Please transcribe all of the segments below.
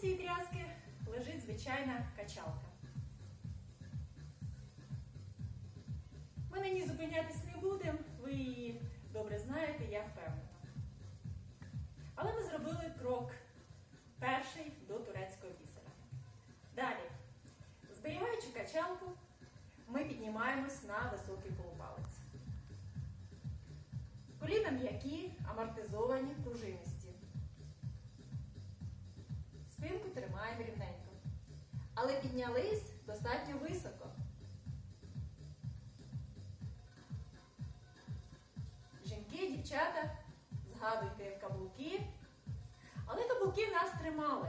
цієї тряски лежить звичайна качалка. Ми на ній зупинятись не будемо, ви її добре знаєте, я впевнена. Але ми зробили крок перший до турецького бісера. Далі, зберігаючи качалку, ми піднімаємось на високий полупалець. Коліна м'які, амортизовані, пружинисті. Але піднялись достатньо високо. Жінки, дівчата, згадуйте каблуки. Але каблуки нас тримали.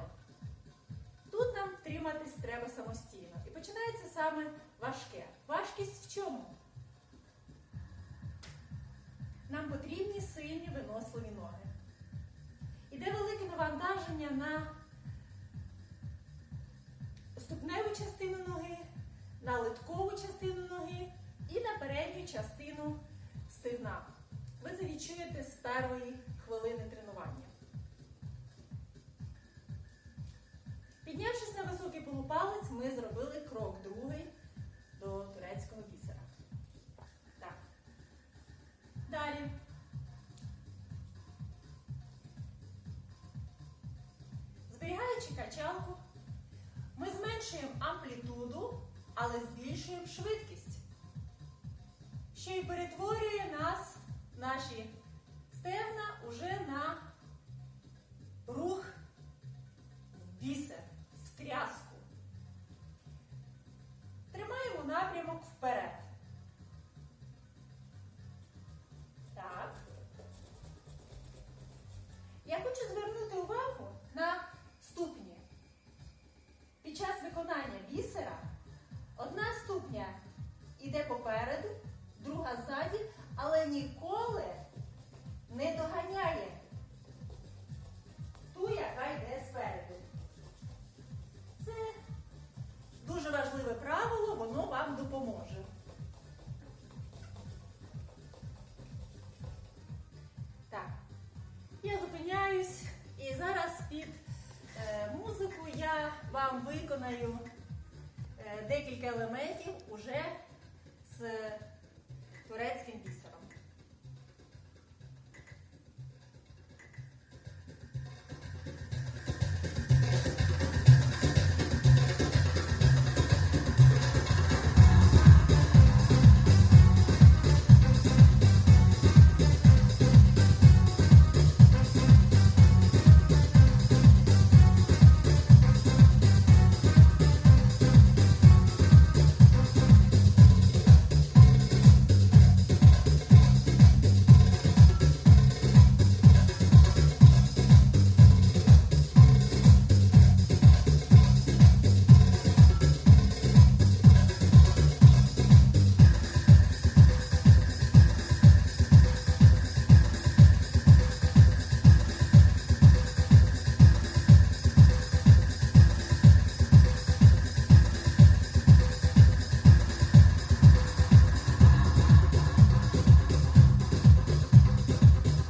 Тут нам втриматись треба самостійно. І починається саме важке. Важкість в чому? Нам потрібні сильні виносливі ноги. Іде велике навантаження на частину ноги, на литкову частину ноги і на передню частину стегна. Ви це відчуєте з першої хвилини тренування. Піднявшись на високий полупалець, ми зробили крок другий до турецького бісера. Так. Далі. Зберігаючи качалку, зменшуємо амплітуду, але збільшуємо швидкість, що й перетворює нас, наші стегна, уже на рух в бісер, в тряску. Тримаємо напрямок вперед. Так. Я хочу звернути увагу на важливе правило, воно вам допоможе. Так, я зупиняюсь і зараз під е, музику я вам виконаю е, декілька елементів уже з турецьким бісером.